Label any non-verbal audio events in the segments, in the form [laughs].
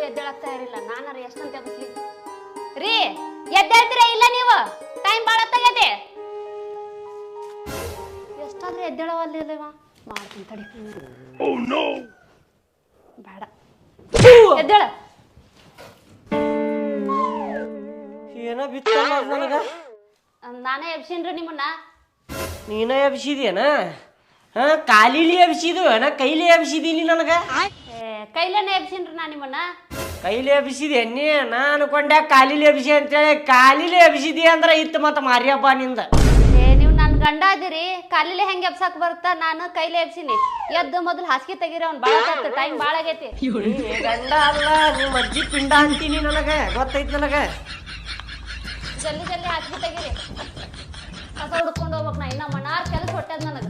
ಯಾರು ಎದ್ದೇಳಕ್ ತಯಾರಿಲ್ಲ ನಾನಾರ ಎಷ್ಟಂತ ಎಬ್ಬಿಸ್ಲಿ ರೀ ಎದ್ದೇಳ್ತೀರಾ ಇಲ್ಲ ನೀವು? ಟೈಮ್ ಬಾಳ ತಗದೆ ಎಷ್ಟಾದ್ರೂ ಎದ್ದೇಳವಲ್ಲಿಲ್ಲವ ಮಾಡ್ತೀನಿ ತಡಿ. ಬೇಡ. ಎದ್ದೇಳ. ಏನೋ ಬಿತ್ತಲ್ಲ ನನಗ? ನಾನೇ ಎಬ್ಸಿನ್ರಿ ನಿಮ್ಮನ್ನ. ನೀನ ಎಬ್ಸಿದ್ಯನ? ಹಾ ಕಾಲಿಲಿ ಎಬ್ಸಿದು ಏನ? ಕೈಲಿ ಎಬ್ಸಿದೀನಿ ನನಗ? ಕೈಲೇನೆ ಎಬ್ಸಿನ್ರಿ ನಾ ನಿಮ್ಮನ್ನ? ಕೈಲಿ ಎಬ್ಸಿದೆ ನೀ ನಾ ಅನ್ಕೊಂಡೆ ಕಾಲಿಲಿ ಎಬ್ಸಿ ಅಂತೇಳಿ ಕಾಲಿಲಿ ಎಬ್ಸಿದಿ ಅಂದ್ರ ಇತ್ತು ಮತ್ತ ಮಾರಿಯಪ್ಪ ನಿಂದ. ಏ ನೀವು ನನ್ನ ಗಂಡ ಅದಿರಿ ಕಾಲಿಲೆ ಹೆಂಗೆ ಎಬ್ಸಕ್ ಬರುತ್ತಾ? ನಾನು ಕೈಲೇ ಎಬ್ಸಿನಿ ಎದ್ದು ಮೊದಲು ಹಾಸಿಗೆ ತೆಗೀರಿ ಅವ್ನು ಭಾಳ ಟೈಮ್ ಭಾಳ ಆಗೈತಿ. ನೀ ಗಂಡ ಅಲ್ಲ ನಿಮ್ಮ ಅಜ್ಜಿ ಪಿಂಡ ಅಂತೀನಿ ನನಗೆ ಗೊತ್ತೈತ್ ನನಗೆ. ಜಲ್ದಿ ಜಲ್ದಿ ಹಾಸಿಗೆ ತೆಗೀರಿ. ಕಸ ಹುಡ್ಕೊಂಡು ಹೋಗ್ಬೇಕು ನಾ ಇನ್ನ ಮನಾರ್ ಕೆಲಸ ಹೊಟ್ಟೆದ್ ನನಗೆ.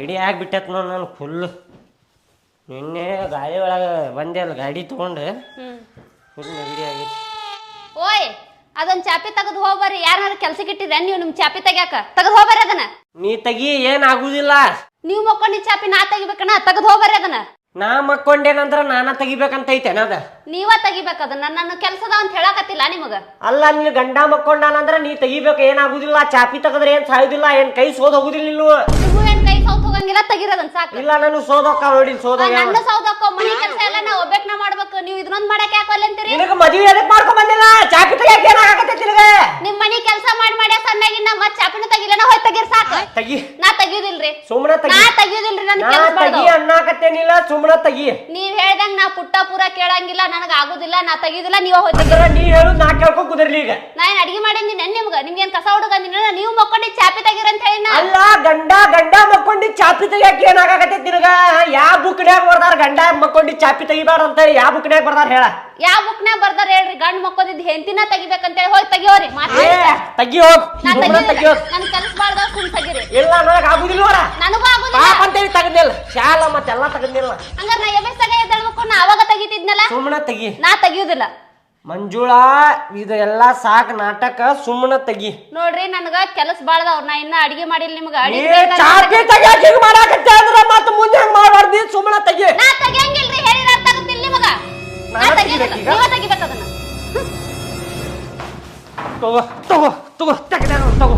ನೆಗಡಿ ಆಗ್ಬಿಟ್ಟತ್ ನೋಡ್ ನಾನು ಫುಲ್ ನಿನ್ನೆ ಗಾಡಿ ಒಳಗೆ ಬಂದೆ ಅಲ್ಲ ಗಾಡಿ ತೊಗೊಂಡು. ಫುಲ್ ನೆಗಡಿ ಆಗೈತಿ. ಓಯ್ ಅದೊಂದ್ ಚಾಪಿ ತೆಗೆದು ಹೋಗ್ಬರ್ರಿ. ಯಾರು ಕೆಲಸ ಇಟ್ಟಿದ್ರೆ ನೀವು ನಿಮ್ ಚಾಪಿ ತೆಗ್ಯಾಕ. ತೆಗೆದು ಹೋಗ್ಬರ್ರಿ ಅದನ್ನ. ನೀ ತಗಿ ಏನ್ ಆಗುದಿಲ್ಲ. ನೀವು ಮಕ್ಕೊಂಡಿದ್ ಚಾಪಿ ನಾ ತೆಗಿಬೇಕಣ್ಣ ತೆಗೆದು ಹೋಗ್ಬರ್ರಿ ಅದನ್ನ. ನಾ ಮಕ್ಕೊಂಡೇನಂದ್ರ ನಾನ ತೆಗಿಬೇಕಂತ ಐತೆ ಅದ ನೀವ ತೆಗಿಬೇಕು ಅದನ್ನ ನನ್ನ ಕೆಲ್ಸದ ಅಂತ ಹೇಳಕತ್ತಿಲ್ಲ ನಿಮಗ? ಅಲ್ಲ ನೀವು ಗಂಡ ಮಕ್ಕೊಂಡಾನಂದ್ರ ನೀ ತೆಗಿಬೇಕು ಏನಾಗುದಿಲ್ಲ. ಚಾಪಿ ತೆಗದ್ರೆ ಏನ್ ಸಾಯುದಿಲ್ಲ ಏನ್ ಕೈ ಸೋದ್ ಹೋಗುದಿಲ್ಲ ನೀವು ನೀವು ಏನ್ ಕೈ ಸೌತ್ ಹೋಗಂಗಿಲ್ಲ ತೆಗಿರೋದನ್ ಸಾಕು. ಇಲ್ಲ ನಾನು ಸೋದೋಕ ನೋಡಿ ಸೋದ ನನ್ನ ಸೌದಕ್ಕೋ ಮನಿ ಕೆಲಸ ಎಲ್ಲ ನಾ ಒಬ್ಬಕ್ನ ಮಾಡ್ಬೇಕು. ನೀವು ಇದನ್ನೊಂದ್ ಮಾಡಕ್ ಯಾಕೆ ಅಂತೀರಿ? ನಿನಗ ಮದ್ವಿ ಎದಕ್ ಮಾಡ್ಕೊಂಡ್ ಬಂದಿಲ್ಲ? ಚಾಪಿ ತೆಗಿಯಕ್ ಆಗತ್ತೆ ನಿನಗ? ನಿಮ್ ಮನಿ ಕೆಲಸ ಮಾಡಿ ಮಾಡಿ ಸಣ್ಣಗಿನ್ನ ಮತ್ ಚಾಪಿನ ತೆಗಿಲ್ಲ ಹೋಯ್ ತೆಗೀರ್ ಸಾಕು. ತಗಿ. ನಾ ತೆಗಿಯೋದಿಲ್ರಿ ಸುಮ್ಮನೆ ನಾ ತಗಿ ತೆಗಿಯೋದಿಲ್ರಿ ನನ್ ನಾ ಕೆಲಸ ತಗಿ ಅನ್ನಾಕತ್ತೇನಿಲ್ಲ ಸುಮ್ಮನೆ ತೆಗಿ. ನೀವ್ ಹೇಳ್ದಂಗ ನಾ ಪುಟ್ಟ ಪೂರ ಕೇಳಂಗಿಲ್ಲ ನನಗ ಆಗುದಿಲ್ಲ ನಾ ತೆಗಿಯೋದಿಲ್ಲ ನೀವ ಅಂದ್ರ ನೀ ಹೇಳು ನಾ ಕೇಳ್ಕೊ ಕುದಿರ್ಲಿ ಈಗ. ನಾ ಏನ್ ಅಡಿಗೆ ಮಾಡಿದ್ದೀನಿ ನಿಮ್ಗ? ನಿಮ್ಗೆ ಕಸ ಹುಡುಗಂದಿನ ನೀವು ಮಕ್ಕೊಂಡಿ ಚಾಪಿ ತೆಗೀರಿ ಅಂತ ಹೇಳಿ ನಾ ಅಲ್ಲ ಗಂಡ ಗಂಡ ಮಕ್ಕೊಂಡಿ ಚಾಪಿ ತೆಗಿಯಕ್ ಏನಾಗತ್ತೆ ನಿನಗ? ಯಾವ ಬುಕ್ನ್ಯಾಗ ಬರ್ದಾರ ಗಂಡ ಮಕ್ಕೊಂಡಿ ಚಾಪಿ ತೆಗಿಬಾರ ಅಂತ ಹೇಳಿ ಯಾವ ಬುಕ್ನ್ಯಾಗ ಬರ್ದಾರ ಹೇಳ. ಯಾವ ಬುಕ್ನ್ಯಾಗ ಬರ್ದಾರ ಹೇಳ್ರಿ ಗಂಡ್ ಮಕ್ಕೋದಿದ್ ಹೆಂತಿನ ತೆಗಿಬೇಕಂತ ಹೇಳಿ ಹೋಗಿ ತೆಗಿಯೋರಿ ಮಾತ್ರ ಏ ತಗಿ ಹೋಗ್ ನಾ ಸುಮ್ಮನೆ ತಗಿ ಹೋಗ್ ತೆಗಿಯೋದಿಲ್ಲ ನನ್ ಕೆಲಸ ಮಾಡ್ದಾಗ ಸುಮ್ ತೆಗಿರಿ. ಇಲ್ಲ ನನಗ ಆಗುದಿಲ್ಲ ನೋಡ. ನನಗೂ ಆಗುದಿಲ್ಲ. ಪಾಪ ಅಂತೇಳಿ ತಗದಿಲ್ಲ. ಶಾಲ ಮತ್ತೆಲ್ಲ ತಗದಿಲ್ಲ. ಹಂಗಾರ ನಾ ಎಬ್ಬೆಸ್ದಾಗ ನಾ ಅವಾಗ ತೆಗಿತಿದ್ನಲ್ಲ? ಸುಮ್ಮನೆ ತೆಗಿ. ನಾ ತೆಗಿಯೋದಿಲ್ಲ. ಮಂಜುಳಾ ಇದು ಎಲ್ಲಾ ಸಾಕ್ ನಾಟಕ ಸುಮ್ಮನೆ ತೆಗಿ. ನೋಡ್ರಿ ನನಗ ಕೆಲಸ ಬಾಳ್ದವ್ರ ನಾ ಇನ್ನ ಅಡಿಗೆ ಮಾಡಿಲ್ಲ ನಿಮ್ಗ. ಅಡಿಗೆ ಚಾಪಿ ತೆಗಿಯಕ್ ಹಿಂಗ್ ಮಾಡಾಕತ್ತೆ ಅಂದ್ರ ಮತ್ತ ಮುಂದೆ ಹೆಂಗ್ ಮಾಡ್ಬಾರ್ದಿ? ಸುಮ್ಮನೆ ತಗಿ. ನಾ ತೆಗಿಯಂಗಿಲ್ರಿ ಹೇಳಿರ ಆಗುತ್ತಿಲ್ಲ ನಿಮಗ. ನಾ ನಾನ ತೆಗಿಯೋದಿಲ್ಲ. ತೆಗಿಬೇಕೀಗ? ನೀವ ತೆಗಿಬೇಕು ಅದನ್ನ. ತಗೋ ತಗೋ ತಗೋ ತೆಗ್ದ ತಗೋ.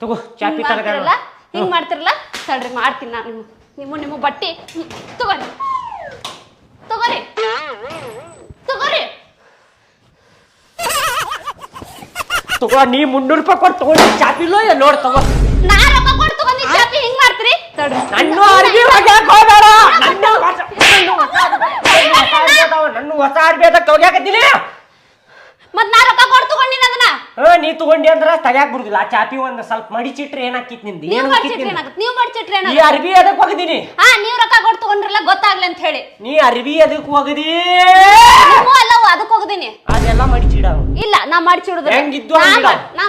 ತಗೋ ಚಾಪಿ ಹಿಂಗ್ ತಗದ ಮಾಡ್ತಿರಲ್ಲ? ಹಿಂಗ್ ಮಾಡ್ತಿರಲ್ಲ? ತಡ್ರಿ ಮಾಡ್ತೀನಿ ನಾನು ನಿಮ್ಮ ನಿಮ್ಮ ನಿಮ್ಮ ಬಟ್ಟಿ. ಹ್ಮ್, ತಗೋರಿ ತಗೋರಿ. ತಗೋರಿ. ತಗೋ ನೀ ಮುನ್ನೂರು ರೂಪಾಯಿ ಕೊಟ್ಟು ತಗೊಂಡು ಚಾಪಿಲೋ ನೋಡ್ ತಗೋ. ನಾ ರೊಕ್ಕ ಕೊಟ್ಟು ತಗೊಂಡಿ ಚಾಪಿ ಹಿಂಗ್ ಮಾಡ್ತೀರಿ? ತಡ್ರಿ. ನನ್ನ ಅರ್ಬಿ ಒಗ್ಯಾಕ್ ಹೋಗ್ಬೇಡ. ನನ್ನ ಹೊಸ- ನನ್ನ ಹೊಸ ಅರ್ಬಿ ಅದಕ್ಕೆ ಹೋಗ್ಯಾಕತ್ತೀನಿ ಮತ್ ನಾ ರೊಕ್ಕ ಕೊಟ್ಟು ತಗೊಂಡಿನ ಅದನ್ನ. ಹಾ ನೀ ತಗೊಂಡಿ ಅಂದ್ರ ತಗ್ಯಾಕ್ ಬಿಡುದಿಲ್ಲ ಆ ಚಾಪಿ ಒಂದ್ ಸ್ವಲ್ಪ ಮಡಿಚಿಟ್ರೆ ಏನಾಕಿತ್ನಿಂದ? ನೀವ್ ಮಡ್ಚಿಟ್ರಿ ಏನಾಗುತ್ತೆ? ನೀವ್ ಮಡ್ಚಿಟ್ರಿ ಈ ಏನಾಗುತ್ತೆ? ಅರ್ಬಿ ಅದಕ್ ಹೋಗಿದೀನಿ ಹಾ ನೀವ್ ರೊಕ್ಕ ಕೊಟ್ಟು ತಗೊಂಡ್ರಲ್ಲ ಗೊತ್ತಾಗ್ಲಿ ಅಂತ ಹೇಳಿ. ನೀ ಅರ್ಬಿ ಅದಕ್ ಹೋಗದಿ ಅಲ್ಲ ಅಲ್ಲವು ಅದಕ್ಕೆ ಹೋಗದಿನಿ ಅದೆಲ್ಲ ಮಡಿಚಿಡ ಇಲ್ಲ ನಾ ಮಡ್ಚಿಡುದಿಲ್ಲ. ಹೆಂಗಿದ್ದು ನಾ ಹಂಗಿಲ್ಲ. ಮಡ್- ನಾ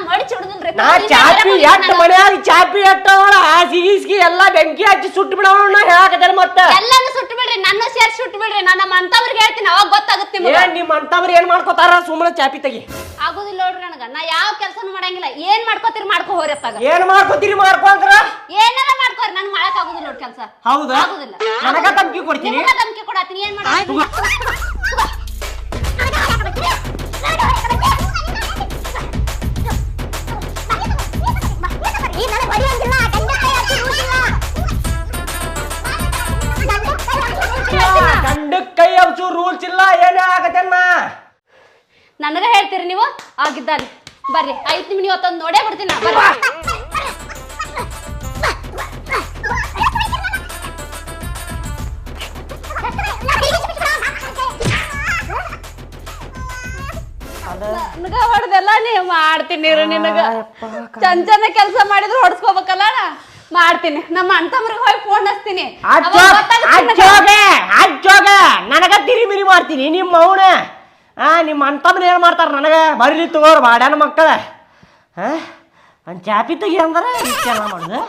ನಾ ಚಾಪಿ ಎಟ್ ಮನ್ಯಾಗ ಚಾಪಿ ಎಟ್ಟವಳ ಹಾಸಿಗೆ ಗೀಸಿಗೆ ಎಲ್ಲಾ ಬೆಂಕಿ ಹಚ್ಚಿ ಸುಟ್ಟು ಬಿಡೋಣ ನಾ ಹೇಳಕತ್ತೇನೆ ಮತ್ತೆ? ಎಲ್ಲಾನು ಸುಟ್ಟು ಬಿಡ್ರಿ ನನ್ನ ಸೇರ್ಸಿ ಸುಟ್ಟು ಬಿಡ್ರಿ ನಾನು ನಮ್ಮ ಅಂತವ್ರಿಗೆ ಹೇಳ್ತೀನಿ ಅವಾಗ ಗೊತ್ತಾಗುತ್ತೆ ನಿಮಗೆ ಏನ್ ನಿಮ್ ಅಂತವ್ರು ಏನ್ ಮಾಡ್ಕೋತಾರ? ಸುಮ್ಮನೆ ಚಾಪಿ ತೆಗಿ. ಆಗುದಿಲ್ಲ ನೋಡ್ರಿ ನನಗ. ನಾ ಯಾವ ಕೆಲಸನೂ ಮಾಡಂಗಿಲ್ಲ. ಏನ್ ಮಾಡ್ಕೋತೀರಿ ಮಾಡ್ಕೋ ಹೋರಿ ಅತ್ತಾಗ. ಏನ್ ಮಾಡ್ಕೋತೀರಿ ಮಾಡ್ಕೊಂಡ್ರ ಏನಾರ ಮಾಡ್ಕೋರಿ? ನನ್ ಮಾಡಕ್ ಆಗುದಿಲ್ಲ ನೋಡಿ ಕೆಲಸ. ಹೌದಾ? ಆಗುದಿಲ್ಲ. ನನಗ ತಮ್ಕಿ ಕೊಡ್ತೀನಿ. ನಿಮ್ಗ ಧಮ್ಕಿ ಕೊಡತ್ತೀನಿ. ಏನ್ ಮಾಡ ಗಂಡಕ್ ಕೈ ಹಬ್ಸು ರೂಲ್ಸ್ ಇಲ್ಲ ಏನೇ ಆಗತ್ತೇನ ನನಗ ಹೇಳ್ತೀರಿ ನೀವು? ಆಗಿದ್ದಾನೆ. ಬರ್ರಿ ಐದು ನಿಮಿಷ ಇವತ್ತೊಂದು ನೋಡೇ ಬಿಡ್ತೀನಿ ನಾ, ಬರ್ರಿ. ನನಗ ಹೊಡೆದೆಲ್ಲ ನೀ ಮಾಡ್ತೀನಿ ನಿನಗ. ಚಂದ ಚಂದ ಕೆಲಸ ಮಾಡಿದ್ರೆ ಹೊಡ್ಸ್ಕೋಬೇಕಲ್ಲ ನಾ? ಮಾಡ್ತೀನಿ. ನಮ್ಮ ಅಂತಮ್ರಿಗೆ ಹೋಗಿ ಫೋನ್ ಹಚ್ತೀನಿ. ಅವಾಗ ಗೊತ್ತಾಗುತ್ತೆ ನನಗೆ. ಅಜ್ಜೋಗೆ ಅಜ್ಜೋಗೆ ನನಗ ತಿರಿಮಿರಿ ಮಾಡ್ತೀನಿ ನಿಮ್ಮ ಅವನ. ಆ ನಿಮ್ಮ ಅಂತಮ್ರ ಏನ್ ಮಾಡ್ತಾರ ನನಗ? ಬರೀಲಿ ತಗೋರ್ ಬಾಡ್ಯಾನ ಮಕ್ಕಳ. ಹಾ ಒಂದ್ ಚಾಪಿ ತೆಗಿ ಅಂದ್ರ ಇಷ್ಟೆಲ್ಲ ಮಾಡುದು?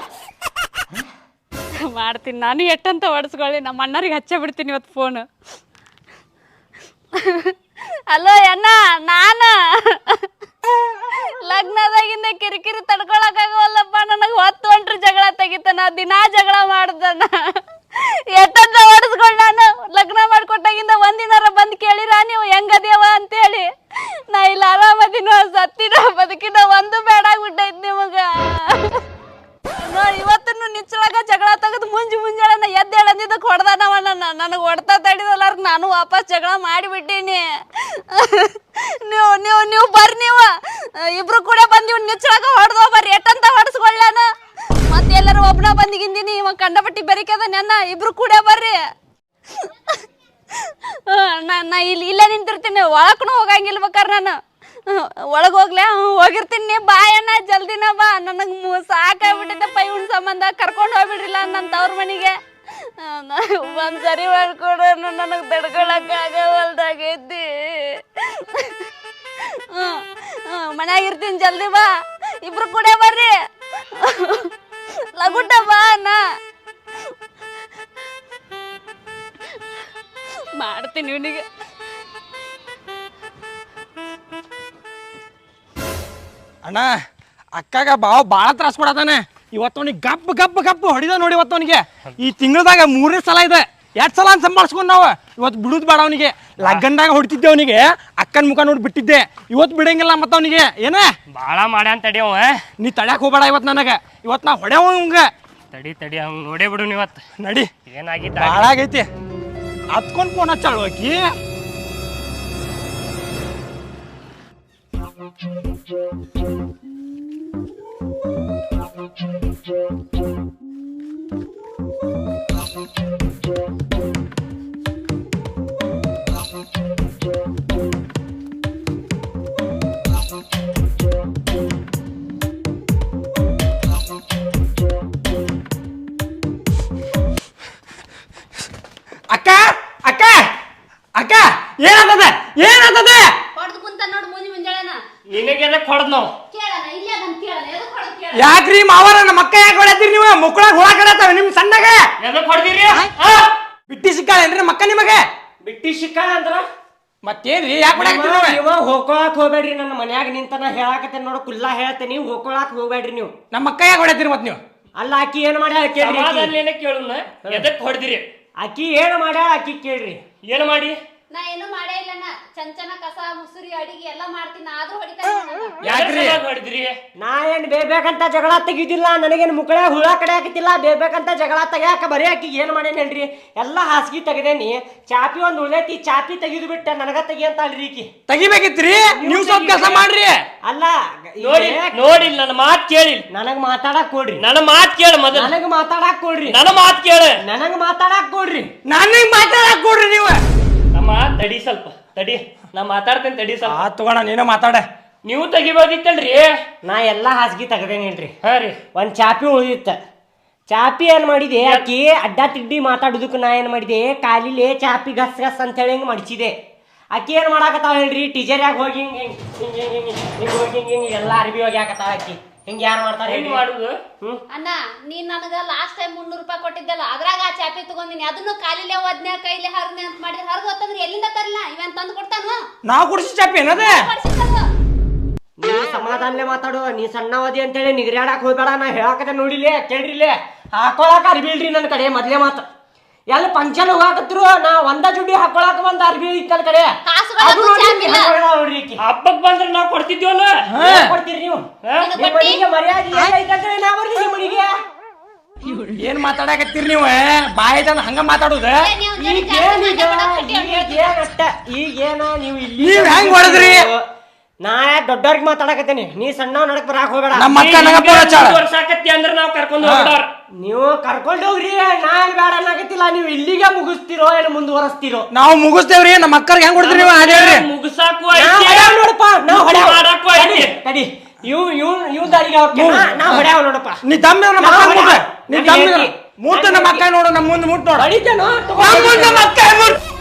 ಮಾಡ್ತೀನಿ. ನಾನು ಎಟ್ಟಂತ ಹೊಡ್ಸ್ಕೊಳ್ಳಿ ನಮ್ಮ ಅಣ್ಣರಿಗೆ ಹಚ್ಚೇ ಬಿಡ್ತೀನಿ ಇವತ್ತು ಫೋನ್ [laughs] ಅಲೋ ಅಣ್ಣ ನಾನ? ಲಗ್ನದಾಗಿಂದ ಕಿರಿಕಿರಿ ತಡ್ಕೊಳಕಾಗವಲ್ಲಪ್ಪ ನನಗೆ ಹೊತ್ತು ಹೊಂಟ್ರಿ ಜಗಳ ತೆಗಿತಾನ ದಿನಾ ಜಗಳ ಮಾಡ್ದನ. ಎತ್ತಂತ ಓಡಿಸ್ಕೊಂಡ್ ನಾನು ಲಗ್ನ ಮಾಡ್ಕೊಟ್ಟಾಗಿಂದ ಒಂದಿನಾರ ಬಂದು ಕೇಳಿರ ನೀವು ಹೆಂಗದೇವ ಅಂತೇಳಿ. ನಾ ಇಲ್ಲ, ಆರಾಮದಿನ ಸತ್ತಿನ ಬದುಕಿನ ಒಂದು ಬೇಡ ಬೇಡಾಗ್ಬಿಟ್ಟೈತಿ ನಿಮಗ. ನೋಡಿ ಇವತ್ತನ್ನು ನಿಚ್ಚಳಾಗ ಜಗಳ ತೆಗೆದು ಮುಂಜಿ ಮುಂಜಾನೆ ಎದ್ದ ಹೇಳಂದಿದ್ದಕ್ಕೆ ಹೊಡೆದಾನವ ನನ್ನ. ನನಗೆ ಹೊಡ್ತಾ ತಡಿದಲ್ಲಾರ್ಗ ನಾನು ವಾಪಸ್ ಜಗಳ ಮಾಡಿಬಿಟ್ಟೀನಿ. ನೀವು ನೀವು ನೀವು ಬರ್ರಿ ನೀವು. ಇಬ್ರು ಕೂಡ ಬಂದಿವ್ ನಿಚ್ಚಳಗ ಹೊಡೆದೋ ಬರ್ರಿ. ಎಟ್ಟಂತ ಹೊಡೆಸ್ಕೊಳ್ಳಾನ? ಮತ್ತೆ ಎಲ್ಲರೂ ಒಬ್ಬನ ಬಂದಿಗಿಂದಿನಿ ಇವ ಕಂಡಪಟ್ಟಿ ಬೆರಿಕದ ನನ್ನ. ಇಬ್ರು ಕೂಡ ಬರ್ರಿ. ನಾ ಇಲ್ಲಿ ಇಲ್ಲೇ ನಿಂತಿರ್ತೀನಿ. ಒಳಕ್ಕೂ ಹೋಗಂಗಿಲ್ ಬೇಕಾರೆ ನಾನು. ಒಳಗೆ ಹೋಗ್ಲೆ ಹೋಗಿರ್ತೀನಿ ನೀ ಬಾ ಅಣ್ಣ, ಜಲ್ದಿನ ಬಾ. ನನಗೆ ಸಾಕಾಗ್ಬಿಟ್ಟಿದೆ ಪೈ ಉಣ್ ಸಂಬಂಧ. ಕರ್ಕೊಂಡು ಹೋಗ್ಬಿಡ್ರಿಲ್ಲ ನನ್ನ ತವ್ರ ಮನೆಗೆ. ಒಂದು ಸರಿ ಮಾಡ್ಕೊಡೋನು ನನಗೆ ತಡ್ಕೊಳಕ್ಕಾಗವಲ್ದಾಗೈತಿ ಮನ್ಯಾಗ ಇರ್ತೀನಿ, ಜಲ್ದಿ ಬಾ. ಇಬ್ರು ಕೂಡ ಬರ್ರಿ. ಲಗುಟ ಬಾ ಅಣ್ಣ. ಮಾಡ್ತೀನಿ ಇವನಿಗೆ. ಅಣ್ಣ, ಅಕ್ಕಾಗ ಬಾವ ಭಾಳ ತ್ರಾಸ ಕೊಡತಾನೆ ಇವತ್ತು ಅವ್ನಿಗೆ ಗಬ್ಬ ಗಬ್ಬ ಗಪ್ ಹೊಡಿದ ನೋಡಿ ಇವತ್ತವನಿಗೆ ಈ ತಿಂಗಳದಾಗ ಮೂರನೇ ಸಲ ಇದೆ. ಎರಡು ಸಲ ಅಂತ ಸಂಭಾಳಿಸ್ಕೊಂಡು ನಾವು. ಇವತ್ತು ಬಿಡುದು ಬೇಡ ಅವನಿಗೆ. ಲಗ್ಗನ್ದಾಗ ಹೊಡಿತಿದ್ದೆ ಅವನಿಗೆ. ಅಕ್ಕನ ಮುಖ ನೋಡಿ ಬಿಟ್ಟಿದ್ದೆ. ಇವತ್ತು ಬಿಡಂಗಿಲ್ಲ ಮತ್ತೆ ಅವನಿಗೆ. ಏನ? ಭಾಳ ಮಾಡ ಅಂತ ಅವ. ನೀ ತಡ್ಯಾಕ ಹೋಗ್ಬೇಡ ಇವತ್ತು ನನಗೆ. ಇವತ್ತು ನಾ ಹೊಡೆವ ಹಂಗ ತಡಿ ತಡಿ ಹಂಗೆ ನೋಡೇ ಬಿಡು ಇವತ್ತು. ನಡಿ. ಏನಾಗಿತ್ತು ಹಾಳಾಗೈತಿ ಹತ್ಕೊಂಡು ಫೋನ್ ಹಚ್ಚಾಳು ಆಕಿ. ಅಕ್ಕ ಮತ್ತೇನ್ರಿ? ಯಾಕೆ ಇವ ಹೋಗ್ಕೊಳಕ್ ಹೋಗ್ಬೇಡ್ರಿ ನನ್ನ ಮನ್ಯಾಗ ನಿಂತನ ಹೇಳಾಕತ್ತೇನೆ ನೋಡು ಕುಲ್ಲಾ ಹೇಳ್ತೇನೆ ಹೋಗ್ಕೊಳಕ್ ಹೋಗ್ಬೇಡ್ರಿ ನೀವು. ನಮ್ಮ ಅಕ್ಕ ಯಾಕೆ ಹೊಡ್ಯಾತೀರಿ ಮತ್ ನೀವು? ಅಲ್ಲ ಆಕಿ ಏನ್ ಮಾಡ್ಯಾಳ ಕೇಳ್ರಿ. ಸಮಾಧಾನ ಕೇಳುನ? ಎದಕ್ ಹೊಡೆದಿರಿ? ಆಕಿ ಏನ್ ಮಾಡ್ಯಾಳ ಆಕಿ ಕೇಳ್ರಿ. ಏನ್ ಮಾಡಿ? ನಾ ಏನು ಮಾಡೇ ಇಲ್ಲ ಚಂಚನ ಕಸ ಮುಸುರಿ ಅಡಿಗೆ ಎಲ್ಲ ಮಾಡ್ತೀನಿ ಆದ್ರೂ ಹೊಡಿತಾ ಯಾಕ್ರಿ? ಯಾಕ್ರಿ ಹೊಡೆದಿರಿ? ನಾ ಏನ್ ಬೇಬೇಕಂತ ಜಗಳ ತೆಗಿದಿಲ್ಲ ನನಗೇನ್ ಮುಕ್ಕಳ ಹುಳ ಕಡೆ ಹಾಕತಿಲ್ಲ ಬೇಬೇಕಂತ ಜಗಳ ತೆಗ್ಯಾಕ ಬರೀ ಆಕಿ ಏನ್ ಮಾಡೇನ್ ಹೇಳ್ರಿ? ಎಲ್ಲ ಹಾಸಿಗೆ ತೆಗದೇನಿ ಚಾಪಿ ಒಂದ್ ಉಳೈತಿ ಚಾಪಿ ತೆಗಿದು ಬಿಟ್ಟ ನನಗ ತೆಗಿ ಅಂತ ಅಲ್ರಿ ಈಕಿ. ತೆಗಿಬೇಕಿತ್ರಿ? ನೀವು ಸ್ವಲ್ಪ ಕೆಲಸ ಮಾಡ್ರಿ. ಅಲ್ಲ ನೋಡಿ ನೋಡಿ ನನ್ನ ಮಾತ್ ಕೇಳಿ. ನನಗ್ ಮಾತಾಡಕ್ ಕೊಡ್ರಿ. ನನ್ನ ಮಾತ್ ಕೇಳ ಮೊದಲ. ನನಗ್ ಮಾತಾಡಕ್ ಕೊಡ್ರಿ. ನನ್ನ ಮಾತ್ ಕೇಳ. ನನಗ್ ಮಾತಾಡಕ್ ಕೊಡ್ರಿ. ನನಗ್ ಮಾತಾಡಕ್ ಕೊಡ್ರಿ ನೀವು. ನಮ್ಮ ತಡಿ ಸ್ವಲ್ಪ ತಡಿ. ನಾ ಮಾತಾಡ್ತೇನೆ ತಡಿ ಸ್ವಲ್ಪ. ಆ ತಗೋಣ ನೀನು ಮಾತಾಡ. ನೀವು ತೆಗಿಬೋದಿತ್ತಲ್ರಿ ನಾ ಎಲ್ಲಾ ಹಾಸಿಗೆ ತೆಗ್ದೇನಿ ಹೇಳ್ರಿ ಹಾ ರೀ. ಒಂದ್ ಚಾಪಿ ಉಳಿದಿತ್ತ. ಚಾಪಿ ಏನ್ ಮಾಡಿದೆ? ಆಕಿ ಅಡ್ಡ ತಿಡ್ಡಿ ಮಾತಾಡುದಕ್ಕೆ ನಾ ಏನ್ ಮಾಡಿದೆ? ಕಾಲಿಲೆ ಚಾಪಿ ಗಸ್ ಗಸ್ ಅಂತ ಹೇಳಿ ಹಿಂಗ್ ಮಡ್ಚಿದೆ. ಆಕಿ ಏನ್ ಮಾಡಾಕತ್ತಾವ ಹೇಳ್ರಿ? ಟೀಚರ್ಯಾಗ ಹೋಗಿ ಹಿಂಗ್ ಹಿಂಗ್ ಹಿಂಗ್ ಹಿಂಗ್ ಹಿಂಗ್ ಹಿಂಗ್ ಹೋಗಿ ಹಿಂಗ್ ಹಿಂಗ್ ಎಲ್ಲ ಅರ್ಬಿ ಹೋಗಿ ಹಾಕತ್ತಾವ ಆಕಿ ಹಿಂಗ್ ಯಾರು ಮಾಡ್ತಾರೆ ಹೆಂಗ್ ಹೇಳಿ ಮಾಡುದು? ಹ್ಮ್. ಅಣ್ಣ ನೀನ್ ನನಗ ಲಾಸ್ಟ್ ಟೈಮ್ ಮುನ್ನೂರು ರೂಪಾಯಿ ಕೊಟ್ಟಿದ್ದಲ್ಲ ಅದ್ರಾಗ ಆ ಚಾಪಿ ತಗೊಂಡಿನಿ. ಅದನ್ನು ಕಾಲಿಲೆ ಒದ್ನೆ ಕೈಲೆ ಹರ್ನೆ ಅಂತ ಮಾಡಿದ್ರೆ ಹರ್ಗ ಹೊತ್ತಂದ್ರೆ ಎಲ್ಲಿಂದ ತರಲ್ಲ ಇವನ್ ತಂದು ಕೊಡ್ತಾನು. ನಾವು ಕುಡಿಸಿ ಚಾಪಿ ಏನದ? ನೀ ಸಮಾಧಾನಲೆ ಮಾತಾಡು. ನೀ ಸಣ್ಣವದಿ ಅಂತೇಳಿ ನಿಗ್ರ್ಯಾಡಕ್ ಹೋಗ್ಬೇಡ. ನಾ ಹೇಳಕತೆ ನೋಡಿಲೆ ಕೇಳ್ರಿಲೆ. ಹಾಕೊಳಕ ಅರ್ಬಿಲ್ರಿ ನನ್ನ ಕಡೆ. ಮೊದ್ಲೇ ಮಾತು. ಎಲ್ಲ ಪಂಚನ್ ಹೋಗಾಕತ್ರು ನಾ ಒಂದ ಜುಡಿ ಹಾಕೊಳಕ ಬಂದ ಅರ್ಬಿ ಇತ್ತಲ್ಲ ನನ್ನ ಕಡೆ. ಕಾಸುಗಳು ಅದು ನೋಡಿ ಚಾಪಿ ಇಲ್ಲ. ನೋಡ್ರಿ ಈಕಿ. ಹಬ್ಬಕ್ ಬಂದ್ರೆ ನಾವ್. ಕೊಡ್ತಿದ್ವಲ್ಲ ಏನ್ ಕೊಡ್ತೀರಿ ನೀವು? ಮನೆಗೆ ಮರ್ಯಾದೆ ಏನೈತಂದ್ರೆ ನಾ ಬರ್ತೀನಿ ಹುಡುಗಿ ಮನೆಗೆ. ಏನ್ ಮಾತಾಡಕತ್ತೀರಿ ನೀವು ಬಾಯಿದ ಹಂಗ ಮಾತಾಡುದ? ಈಗ? ಏನೀಗ ಮಾತಾಡಕ್ ಈಗ ಏನ ಈಗೇನ? ನೀವು ಇಲ್ಲಿ ನೀವ್ ಹೆಂಗ್ ಹೊಡೆದ್ರಿ? ನಾ ದೊಡ್ಡವ್ರಿಗೆ ಮಾತಾಡಕತ್ತೀನಿ. ನೀ ಸಣ್ಣ ನಡಕ್ ಬರಾಕ್ ಹೋಗ್ಬೇಡ. ನಮ್ಮ ಅಕ್ಕ ನಂಗ ಫೋನ್ ಹಚ್ಚಾಳ ವರ್ಷಾಕತ್ತಿ ಅಂದ್ರೆ ನಾವ್ ಕರ್ಕೊಂಡು ಹೋಗ್ಬಿಡಾರ ನೀವು ಕರ್ಕೊಂಡು ಹೋಗ್ರಿ. ನಾನ್ ಬೇಡ ಅನ್ನಕತ್ತಿಲ್ಲ. ನೀವು ಇಲ್ಲಿಗೆ ಮುಗಿಸ್ತಿರೋ ಏನು ಮುಂದುವರೆಸ್ತಿರೋ? ನಾವು ಮುಗಿಸ್ತೇವ್ರಿ. ನಮ್ಮ ಅಕ್ಕರ್ಗೆ ಹೆಂಗ್ ಕೊಡ್ತೀರಿ ನೀವು? ಅದೇ ಹೇಳ್ರಿ. ಮುಗಿಸಾಕು ನಾವ್ ಐತಿ. ಹೊಡ್ಯಾವ್ ನೋಡಪ್ಪ. ನಾವ್ ಹೊಡ್ಯಾವ್. ಮಾಡಕ್ಕೂ ಐತಿ. ತಡಿ, ತಡಿ ಇವ್ ಇವ್ ಇವ್ ದಾರಿಗೆ ಹೋಗ್ತೀನಿ. ನಾ- ನಾ ಹೊಡ್ಯಾವ್ ನೋಡಪ್ಪ. ನೀ ತಮ್ಮ ನಮ್ಮ ನಾವು ಅಕ್ಕ ಹೊಡ್ಯಾವ್. ನೀ ತಮ್ಮ ಹೇಳ್ತಿ. ಮೂತ ನಮ್ಮ ಅಕ್ಕ ನೋಡು ನಮ್ಮ ಮುಂದೆ ಮುಟ್ ನೋಡು. ಹೊಡಿತೇನೋ? ತಗೋ. ನಮ್ಮ ಮುಂದೆ ನಮ್ಮ ಅಕ್ಕ ಮುಟ್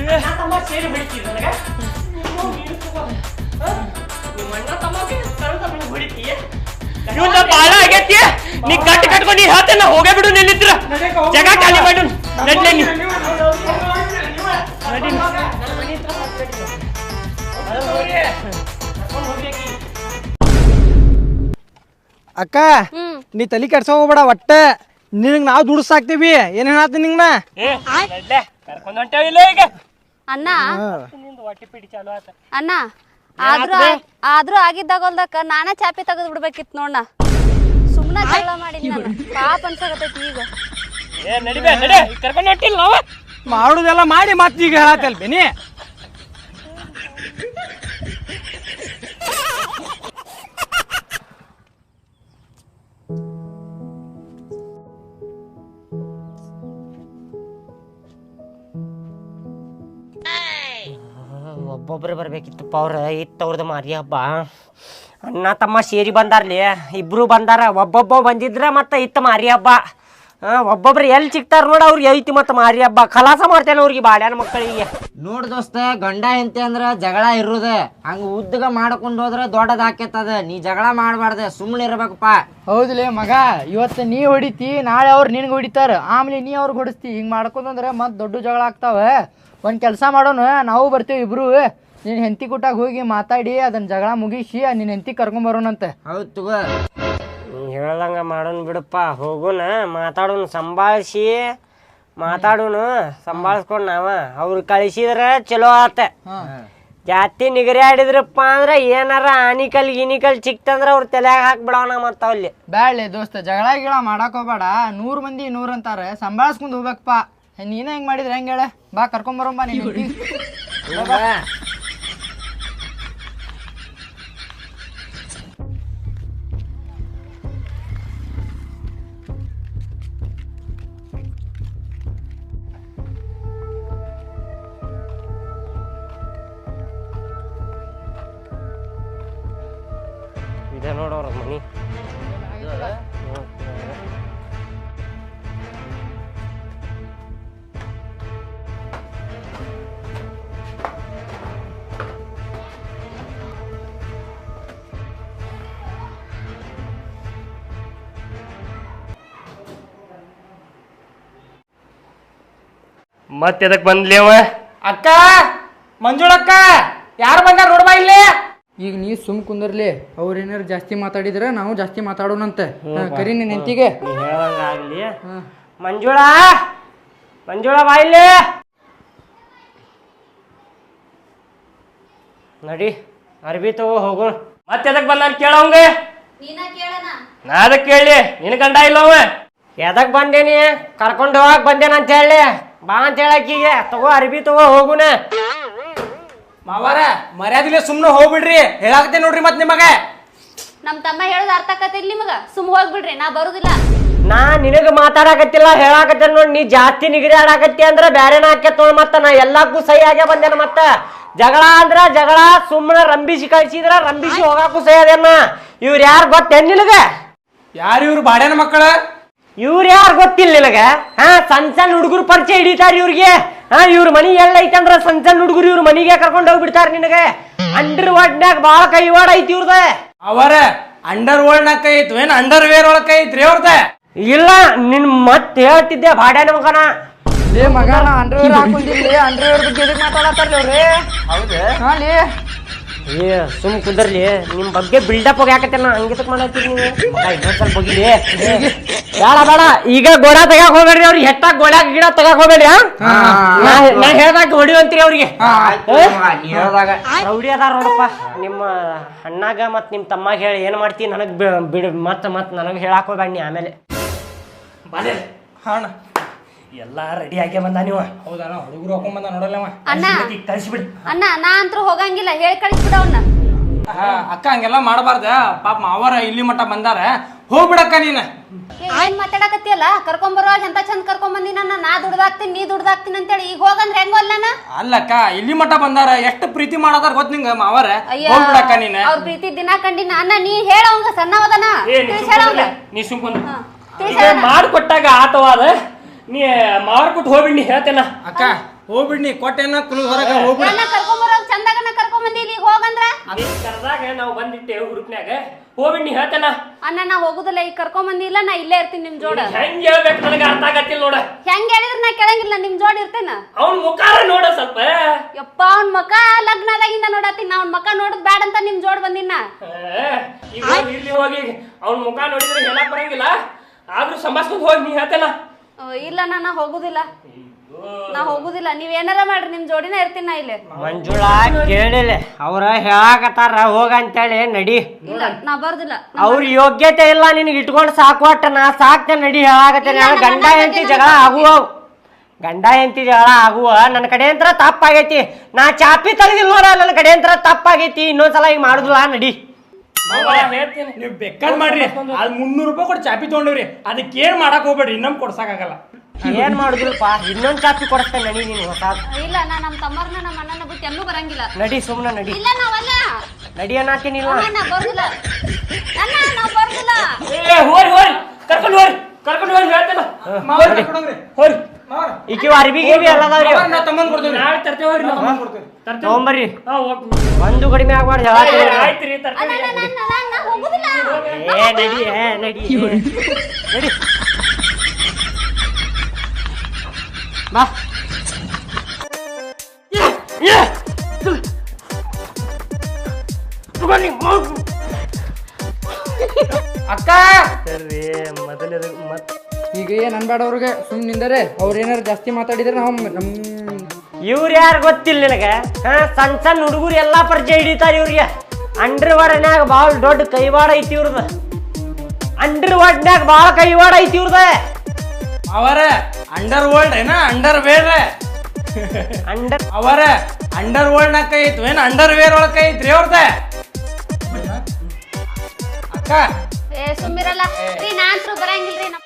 ಅಣ್ಣ ತಮ್ಮ ಸೇರಿ ಬಿಡ್ತೀವಿ ನನಗೆ ಬಾಳ ಆಗೈತಿ ನೀ ಕಟ್ ಕಟ್ಕೊಂಡು ನೀ ಹೇಳ್ತೇನೆ ಹೋಗೇ ಬಿಡು ನಿಲ್ಲಿದ್ರ ಜಗ ಖಾಲಿ ಮಾಡು ನಡ್ಲೆ ನೀ ಅಕ್ಕ ನೀ ತಲೆ ಕೆಡ್ಸೋ ಹೋಗ್ಬೇಡ ಒಟ್ಟ ನಿನಗೆ ನಾವ್ ದುಡಿಸಾಕ್ತೀವಿ. ಏನ್ ಹೇಳತ್ತೀನಿ ನಿಂಗ ಏ ನಡ್ಲೆ ಇಲ್ಲ ಈಗ. ಅಣ್ಣ. ನಿಂದು ಹೊಟ್ಟಿ ಪಿಡಿ ಚಾಲು ಆತ. ಅಣ್ಣ ಆದ್ರೂ ಆಗಿದ್ದಾಗ ಆಗಿದ್ದಾಗಲ್ದಕ್ಕ ನಾನೇ ಚಾಪಿ ತೆಗೆದು ಬಿಡ್ಬೇಕಿತ್ತು ನೋಡ ಸುಮ್ಮನೆ ಜಗಳ ಮಾಡಿದ್ ನಾನು. ಪಾಪ ಅನ್ಸಾಗತ್ತೈತಿ ಈಗ. ಏ ನಡಿಬೇ ನಡೆ. ಕರ್ಕೊಂಡ್ ಹೊಂಟಿಲ್ಲ ನಾವ? ಮಾಡುದೆಲ್ಲ ಮಾಡಿ ಮತ್ತೀಗ ಈಗ ಹೇಳತ್ತಲ್ ಬೇನಿ. ಒಬ್ಬೊಬ್ರು ಬರ್ಬೇಕಿತ್ತಪ್ಪ ಅವ್ರ ಇತ್ತು ಅವ್ರದ್ದು ಮಾರಿ ಹಬ್ಬ. ಅಣ್ಣ ತಮ್ಮ ಸೇರಿ ಬಂದಾರ್ಲಿ. ಇಬ್ರು ಬಂದಾರ ಒಬ್ಬೊಬ್ಬ ಬಂದಿದ್ರ ಮತ್ತೆ ಇತ್ತು ಮಾರಿ ಹಬ್ಬ. ಆ, ಒಬ್ಬೊಬ್ರು ಎಲ್ಲಿ ಸಿಗ್ತಾರ ನೋಡ ಅವ್ರಿಗೆ ಐತಿ ಮತ್ತೆ ಮಾರಿ ಹಬ್ಬ. ಕಲಾಸ ಮಾಡ್ತೇನೆ ಅವ್ರಿಗೆ ಬಾಳ್ಯಾನ ಮಕ್ಕಳಿಗೆ. ನೋಡ್ ದೋಸ್ತ ಗಂಡ ಹೆಂಡತಿ ಅಂದ್ರ ಜಗಳ ಇರುದ. ಹಂಗ ಉದ್ದಗ ಮಾಡ್ಕೊಂಡ್ ಹೋದ್ರ ದೊಡ್ಡದ ಆಕೇತದ. ನೀ ಜಗಳ ಮಾಡ್ಬಾರ್ದ ಸುಮ್ಮನೆ ಇರ್ಬೇಕಪ್ಪ. ಹೌದ್ಲೆ ಮಗ ಇವತ್ತು ನೀ ಹೊಡಿತಿ ನಾಳೆ ಅವ್ರು ನಿನ್ಗೆ ಹೊಡಿತಾರ. ಆಮೇಲೆ ನೀ ಅವ್ರಿಗೆ ಹೊಡಿಸ್ತಿ. ಹಿಂಗೆ ಮಾಡ್ಕೊಂಡ್ರೆ ಮತ್ತೆ ದೊಡ್ಡ ಜಗಳ ಆಗ್ತಾವ. ಒಂದು ಕೆಲಸ ಮಾಡೋಣ ನಾವು ಬರ್ತೀವಿ ಇಬ್ರು. ನಿನ್ನ ಹೆಂಡತಿ ಕುಟ್ಟಾಗ ಹೋಗಿ ಮಾತಾಡಿ ಅದನ್ನ ಜಗಳ ಮುಗಿಸಿ ನಿನ್ನ ಹೆಂಡತಿ ಕರ್ಕೊಂಬರೋಣಂತೆ ಹೌದು ತಗೋ. ಹೇಳ್ದಂಗ ಮಾಡೋಣ ಬಿಡಪ್ಪ. ಹೋಗುಣ ಮಾತಾಡೋಣ ಸಂಭಾಳಿಸಿ. ಮಾತಾಡೋಣ ಸಂಭಾಳಿಸ್ಕೊಂಡು ನಾವ. ಅವ್ರು ಕಳಿಸಿದ್ರ ಚಲೋ ಆತ. ಜಾತಿ ನಿಗರಿ ಆಡಿದ್ರಪ್ಪ ಅಂದ್ರೆ ಏನಾರ ಆನಿಕಲ್ ಗಿನಿಕಲ್ ಚಿಕ್ತಂದ್ರ ಅವ್ರ ತಲೆಯಾಗ ಹಾಕ್ಬಿಡವನ ಮತ್ತ ಅಲ್ಲಿ ಬ್ಯಾಳೆ ದೋಸ್ತ ಜಗಳ ಗಿಳ ಮಾಡಕ್ ಹೋಗ್ಬೇಡ. ನೂರ್ ಮಂದಿ ನೂರ್ ಅಂತಾರೆ. ಸಂಭಾಳಿಸ್ಕೊಂಡ್ ಹೋಗ್ಬೇಕಪ್ಪ. ನೀನ ಹೆಂಗ್ ಮಾಡಿದ್ರೆ? ಹೆಂಗ್ ಹೇಳ? ಬಾ ಕರ್ಕೊಂಬರೋಂಬ ನೀನ್ ಮತ್ತೆ ಎದಕ್ ಬಂದ್ಲಿ ಅವ? ಅಕ್ಕ ಮಂಜುಳಕ್ಕ ಯಾರು ಬಂದ ನೋಡ್ಬಾ ಇಲ್ಲಿ? ಈಗ ನೀ ಸುಮ್ ಕುಂದರ್ಲಿ ಅವ್ರ ಏನಾರು ಜಾಸ್ತಿ ಮಾತಾಡಿದ್ರೆ ನಾವು ಜಾಸ್ತಿ ಮಾತಾಡೋಣಂತೆ. ಹಾ, ಕರಿ ನಿನ್ನ ಹೆಂಡತಿಗೆ. ನೀ ಮಂಜುಳ ಆಗ್ಲಿ. ಮಂಜುಳಾ ಮಂಜುಳಾ ಬಾ ಇಲ್ಲಿ. ನಡಿ ಅರ್ಬಿ ತಗೋ ಹೋಗು. ಮತ್ತೆ ಎದಕ್ ಬಂದ ಕೇಳವಂಗ ನೀನ ಕೇಳಣ ನಾ ಅದಕ್ ಕೇಳಿ ನಿನ್ ಗಂಡ ಇಲ್ಲ ಅವ. ಎದಕ್ ಬಂದೇನಿ ಕರ್ಕೊಂಡು ಹೋಗಕ್ ಬಂದೇನಂತ ಹೇಳಿ. ಬಾ ಅಂತ ಹೇಳಕ್ಕೀಗೆ ತಗೋ ಅರ್ಬಿ ತಗೋ ಹೋಗುನ. ಮಾವಾರ ಮರ್ಯಾದಿಲ್ಲ ಸುಮ್ಮನೆ ಹೋಗ್ಬಿಡ್ರಿ. ಹೇಳಾಕತ್ತೆ ನೋಡ್ರಿ ಮತ್ತೆ ನಿಮಗೆ. ನಮ್ ತಮ್ಮ ಹೇಳೋದು ಅರ್ಥ ಆಕತ್ತಿಲ್ಲ ನಿಮಗ. ಸುಮ್ ಹೋಗ್ಬಿಡ್ರಿ ನಾ ಬರುದಿಲ್ಲ. ನಾ ನಿನಗ ಮಾತಾಡಕತ್ತಿಲ್ಲ ಹೇಳಾಕತ್ತೆ ನೋಡಿ ನೀ ಜಾಸ್ತಿ ನಿಗದಿ ಆಡಾಕತ್ತಿ ಅಂದ್ರ ಬ್ಯಾರೆನ ಆಕೇತ್ ನೋಡ್ ಮತ್ತ ನಾ ಎಲ್ಲಕ್ಕೂ ಸಹಿ ಆಗ್ಯ ಬಂದೇನ ಮತ್ತ. ಜಗಳ ಅಂದ್ರ ಜಗಳ ಸುಮ್ಮನೆ ರಂಬಿಸಿ ಕಳ್ಸಿದ್ರ ರಂಬಿಸಿ ಹೋಗಾಕು ಸಹಿ ಅದೇನ. ಇವ್ರ ಯಾರು ಗೊತ್ತೇನ್ ನಿನಗ? ಯಾರು ಇವ್ರು ಬಾಡ್ಯಾನ ಮಕ್ಕಳ? ಇವ್ರ ಯಾರು ಗೊತ್ತಿಲ್ಲ ನಿನಗ? ಹಾ ಸಣ್ಣ ಸಣ್ಣ ಹುಡುಗರು ಪರಿಚಯ ಹಿಡಿತಾರ ಇವ್ರಿಗೆ. ಹಾ ಇವ್ರ ಮನಿ ಎಲ್ಲ ಐತಂದ್ರ ಸಣ್ಣ ಸಣ್ಣ ಹುಡುಗರು ಇವ್ರ ಮನಿಗೆ ಕರ್ಕೊಂಡು ಹೋಗ್ಬಿಡ್ತಾರ ನಿನಗೆ. ಅಂಡರ್ ವಾಡ್ನ್ಯಾಗ ಬಾಳ ಕೈವಾಡ ಐತಿ ಇವ್ರದ. ಅವರ ಅಂಡರ್ ವರ್ಲ್ಡ್ ಕೈ ಐತು ಏನ್ ಅಂಡರ್ ವೇರ್ ಒಳಗ್ ಕೈ ಐತ್ರಿ ಅವ್ರದ? ಇಲ್ಲ ನಿನ್ ಮತ್ ಹೇಳ್ತಿದ್ದೆ ಬಾಡ್ಯಾನ ಮಗನ. ಲೇ ಮಗ ನಾ ಅಂಡರ್ವೇರ್ ಹಾಕೊಂಡಿರ್ಲಿ ಅಂಡರ್ವೇರ್ ಬಗ್ಗೆ ಎದಕ್ ಮಾತಾಡತ್ತಾರ್ಲಿ ಅವ್ರಿ? ಹೌದು. ಹಾ ಲೇ. ಏ ಸುಮ್ ಕುದರ್ಲಿ. ನಿಮ್ ಬಗ್ಗೆ ಬಿಲ್ಡಪ್ ಹೋಗಿ ಹಾಕತ್ತೆ ನಾ. ಹಂಗಿತಕ್ ಮಾಡತ್ತೀರಿ ನೀವು ಮಗ ಇನ್ನೊಂದ್ ಸ್ವಲ್ಪ ಹೋಗಿಲಿ ಬೇಡ ಬೇಡ. ಈಗ ಗೋಡ ತೆಗಾಕ್ ಹೋಗ್ಬೇಡ್ರಿ ಅವ್ರಿಗೆ. ಹೆಟ್ಟಾಗ ಗೋಡ್ಯಾಗ ಗಿಡ ತೆಗಾಕ್ ಹೋಗ್ಬೇಡ್ರಿ ಹಾ? ನಾ ನಾ ಹೇಳ್ದಾಗ ಹೊಡಿವಂತ್ರಿ ಅವ್ರಿಗೆ. ನೀ ಹೇಳ್ದಾಗ. ರೌಡಿ ಅದಾರ ನೋಡಪ್ಪ. ನಿಮ್ಮ ಅಣ್ಣಾಗ ಮತ್ ನಿಮ್ ತಮ್ಮಾಗ ಹೇಳಿ ಏನ್ ಮಾಡ್ತಿ ನನಗ್ ಬಿ- ಬಿಡ್. ಮತ್ ಮತ್ ನನಗ್ ಹೇಳಾಕ್ ಹೋಗ್ಬೇಡ ನೀ ಆಮೇಲೆ. ಬಾಲೆ. ಹಾಣ ಎಲ್ಲಾ ರೆಡಿ ಆಗಿ ಬಂದ ನೀವು? ಹೌದಾ ಹುಡುಗರು ಹಾಕೊಂಡ್ ಬಂದ ನೋಡಲ್ಲವ ಅಣ್ಣ. ಕಳ್ಸಿಬಿಡಿ. ಅಣ್ಣ ನಾ ಅಂತೂ ಹೋಗಂಗಿಲ್ಲ. ಹೇಳಿ ಕಳಿಸ್ಬಿಡ ಅವ್ನ. ಹಾ, ಅಕ್ಕ ಹಂಗೆಲ್ಲ ಮಾಡಬಾರ್ದ. ಪಾಪ ಮಾವರ ಇಲ್ಲಿ ಮಟ್ಟ ಬಂದಾರ. ಹೋಗ್ಬಿಡಕ್ಕ ನೀನ. ಏನ್ ಮಾತಾಡಕತ್ತಿಯಲ್ಲ? ಕರ್ಕೊಂಬರುವಾಗ ಎಂತ ಚಂದ ಕರ್ಕೊಂಬಂದಿ ನನ್ನ? ನಾ ದುಡ್ದಾಕ್ತೀನಿ ನೀ ದುಡ್ದಾಕ್ತೀನಿ ಅಂತೇಳಿ ಈಗ ಹೋಗಂದ್ರೆ ಹೆಂಗ ಅಲ್ಲನ ಅಲ್ಲಕ್ಕ ಇಲ್ಲಿ ಮಟ್ಟ ಬಂದಾರ ಎಷ್ಟು ಪ್ರೀತಿ ಮಾಡೋದಾರ ಗೊತ್ತ ನಿಂಗ ಮಾವರ? ಹೋಗ್ಬಿಡಕ್ಕ ನೀನ. ಅವ್ರ ಪ್ರೀತಿ ದಿನ ಕಂಡಿ ನಾನ ನೀ ಹೇಳವಂಗ ಸಣ್ಣವದನ ಏ ನೀ ತಿಳಿಸ್ ಸುಮ್ಕೊಂಡ್ರೆ, ಹೇಳವಂಗ ನೀ ಸುಮ್ಕೊಂಡ್ ಮಾಡ್ಕೊಟ್ಟಾಗ ಆತವಾದ. ನೀ ಮಾರ್ ಕೊಟ್ಟು ಹೋಗ್ಬಿಡ್ ನೀ ಹೇಳ್ತೇನ. ಅಕ್ಕ ಹೋಗ್ಬಿಡ್ನಿ ಕೊಟ್ಟೆನ ಕುಲು ಹೊರಗ ಹೋಗ್ಬಿಡ. ನನ್ನ ಕರ್ಕೊಂಬರೋಗ್ ಚಂದಾಗನ ಕರ್ಕೊಂಬಂದಿ ಈಗ ಹೋಗಂದ್ರ? ನೀ ಕರ್ದಾಗ ನಾವು ಬಂದಿಟ್ಟೆ ಗ್ರೂಪ್ನ್ಯಾಗ. ಹೋಗ್ಬಿಡ್ ನೀ ಹೇಳ್ತೇನ. ಅಣ್ಣ ನಾ ಹೋಗುದಿಲ್ಲ ಈಗ ಕರ್ಕೊಂಬಂದಿ ಬಂದಿಲ್ಲ ನಾ ಇಲ್ಲೇ ಇರ್ತೀನಿ ನಿಮ್ ಜೋಡ. ಹೆಂಗ್ ಹೇಳ್ಬೇಕು ನನಗೆ ಅರ್ಥ ಆಗತ್ತಿಲ್ಲ ನೋಡ. ಹೆಂಗ್ ಹೇಳಿದ್ರ ನಾ ಕೇಳಂಗಿಲ್ಲ ನಿಮ್ ಜೋಡ ಇರ್ತೇನ. ಅವ್ನ ಮುಖ ನೋಡ ಸ್ವಲ್ಪ. ಯಪ್ಪ ಅವ್ನ ಮಕ ಲಗ್ನದಾಗಿಂದ ನೋಡತ್ತೀನಿ ನಾ ಅವ್ನ ಮಕ ನೋಡದ್ ಬ್ಯಾಡ ಅಂತ ನಿಮ್ ಜೋಡ್ ಬಂದಿನ ಈಗ ಹೋಗಿ ಇಲ್ಲಿ ಹೋಗಿ ಅವ್ನ ಮುಖ ನೋಡಿದ್ರೆ ಹೇಳಕ್ ಬರಂಗಿಲ್ಲ ಆದ್ರೂ ಸಂಭಾಸ್ಕೊಂಡ್ ಹೋಗಿ ನೀ ಹೇಳ್ತೇನ. ಇಲ್ಲ ನಾ ಹೋಗುದಿಲ್ಲ. ನಾ ಹೋಗುದಿಲ್ಲ. ನೀವ್ ಏನಾರ ಮಾಡ್ರಿ ನಿಮ್ ಜೋಡಿನ ಇರ್ತೀನಿ ನಾ ಇಲ್ಲಿ. ಮಂಜುಳಾ ಕೇಳಿಲ್ಲ ಅವ್ರ ಹೇಳಾಕತ್ತಾರ ಹೋಗ ಅಂತೇಳಿ ನಡಿ. ಇಲ್ಲ ನಾ ಬರ್ದಿಲ್ಲ. ಅವ್ರ ಯೋಗ್ಯತೆ ಇಲ್ಲ ನಿನಗೆ ಇಟ್ಕೊಂಡು ಸಾಕುವಟ್ಟ ನಾ ಸಾಕ್ತೇನೆ ನಡಿ ಹೇಳಾಕತ್ತೇನೆ ಗಂಡ ಹೆಂಡತಿ ಜಗಳ ಆಗುವ ಗಂಡ ಹೆಂಡತಿ ಜಗಳ ಆಗುವ. ನನ್ನ ಕಡೆ ಅಂತರ ತಪ್ಪಾಗೈತಿ. ನಾ ಚಾಪಿ ತೆಗ್ದಿಲ್ಲ ನೋಡ ನನ್ನ ಕಡೆ ಅಂತರ ತಪ್ಪಾಗೈತಿ. ಇನ್ನೊಂದ್ಸಲ ಈಗ ಮಾಡುದಿಲ್ಲ ನಡಿ. ಹೇಳ್ತೀನಿ ನೀವು ಬೇಕಾದ್ ಮಾಡ್ರಿ. ಅಲ್ಲಿ ಮುನ್ನೂರು ರೂಪಾಯಿ ಕೊಟ್ಟು ಚಾಪಿ ತೊಗೊಂಡಿವ್ರಿ. ಅದಕ್ಕೆ ಏನ್ ಮಾಡಕ್ ಹೋಗ್ಬೇಡ್ರಿ ಇನ್ನೊಂದು ಕೊಡ್ಸಕ್ಕಾಗಲ್ಲ ಏನ್ ಮಾಡುದಿಲ್ಲಪ್ಪ ಇನ್ನೊಂದ್ ಕಾಪಿ ಕೊಡಿಸ್ತೇನೆ ನಡಿ ನೀನು ಹೊಸ ಇಲ್ಲ ನಾ ನಮ್ಮ ತಮ್ಮರ್ನ ನಮ್ಮ ಅಣ್ಣನ ಬಿಟ್ಟು ಎಲ್ಲೂ ಬರಂಗಿಲ್ಲ. ನಡಿ ಸುಮ್ನ ನಡಿ. ಇಲ್ಲ ನಾವಲ್ಲ. ನಡಿ ಅನ್ನತ್ತೀನಿಲ್ಲ ಅಮ್ಮ, ನಾ ಬರ್ದಿಲ್ಲ. ಅಣ್ಣ ನಾ ಬರ್ದಿಲ್ಲ. ಏ ಹೋರಿ ಹೋರಿ. ಕರ್ಕೊಂಡು ಹೋರಿ. ಕರ್ಕೊಂಡು ಹೋರಿ ಹೇಳ್ತೇನ. ಮಾವರ್ ಕರ್ಕೊಂಡೋಗ್ರಿ. ಹೋರಿ. ಮಾವ ಈಕಿ ಅರ್ಬಿ ಗಿರ್ಬಿ ಎಲ್ಲ ಅದಾವ್ರಿ ನಾ ತಮ್ಮನ್ ಕೊಡ್ತೀನಿ. ನಾಳೆ ತರ್ತೇವೆ ಹೋರಿ ನಾ ತಮ್ಮನ್ ಕೊಡ್ತೀನಿ. ತರ್ತೇವೆ. ತಗೊಂಬರ್ರಿ. ಹಾ ಹೋಗ್. ಒಂದು ಕಡಿಮೆ ಆಗ್ಬಾರ್ದು ಏ, ಹೇಳತ್ತೀನಿ ಆಯ್ತು ರೀ ಅಣ್ಣ ತರ್ತೇವೆ ಏ ನಡಿ ಏ ನಡಿ ನಡಿ. ಬಾ ಅಕ್ಕ! ಮೊದಲ ಮತ್ ಈಗ ಏನ್ ಅನ್ಬೇಡ ಅವ್ರಿಗೆ ಸುಮ್ ನಿಂದರೆ. ಅವ್ರ ಏನಾರು ಜಾಸ್ತಿ ಮಾತಾಡಿದ್ರೆ ನಾವು ನಮ್ ಇವ್ರು ಯಾರು ಗೊತ್ತಿಲ್ಲ ನಿನಗೆ? ಹಾ ಸಣ್ಣ ಸಣ್ಣ ಹುಡುಗರು ಎಲ್ಲಾ ಪರಿಚಯ ಹಿಡಿತಾರ ಇವ್ರಿಗೆ. ಅಂಡರ್ ವಾರ್ಡ್ನ್ಯಾಗ ಭಾಳ ದೊಡ್ಡ ಕೈವಾಡ ಐತಿ ಇವ್ರದ. ಅಂಡರ್ ವರ್ಡ್ನ್ಯಾಗ ಭಾಳ ಕೈವಾಡ ಐತಿ ಇವ್ರದ. ಅವರ ಅಂಡರ್ ವರ್ಲ್ಡ್ ಏನ? ಅಂಡರ್ ವೇರ್ ಅಂಡರ್ ಅವರ ಅಂಡರ್ ವರ್ಲ್ಡ್ ನಾಗ ಕೈ ಐತು ಏನ್ ಅಂಡರ್ ವೇರ್ ಒಳಗ ಕೈ ಐತ್ರಿ ಅವ್ರದ? ಅಕ್ಕ. ಏ ಸುಮ್ಮಿರಲ್ಲ ರೀ ನಾನ್ತ್ರು ಬರಂಗಿಲ್ರಿ ನಮ್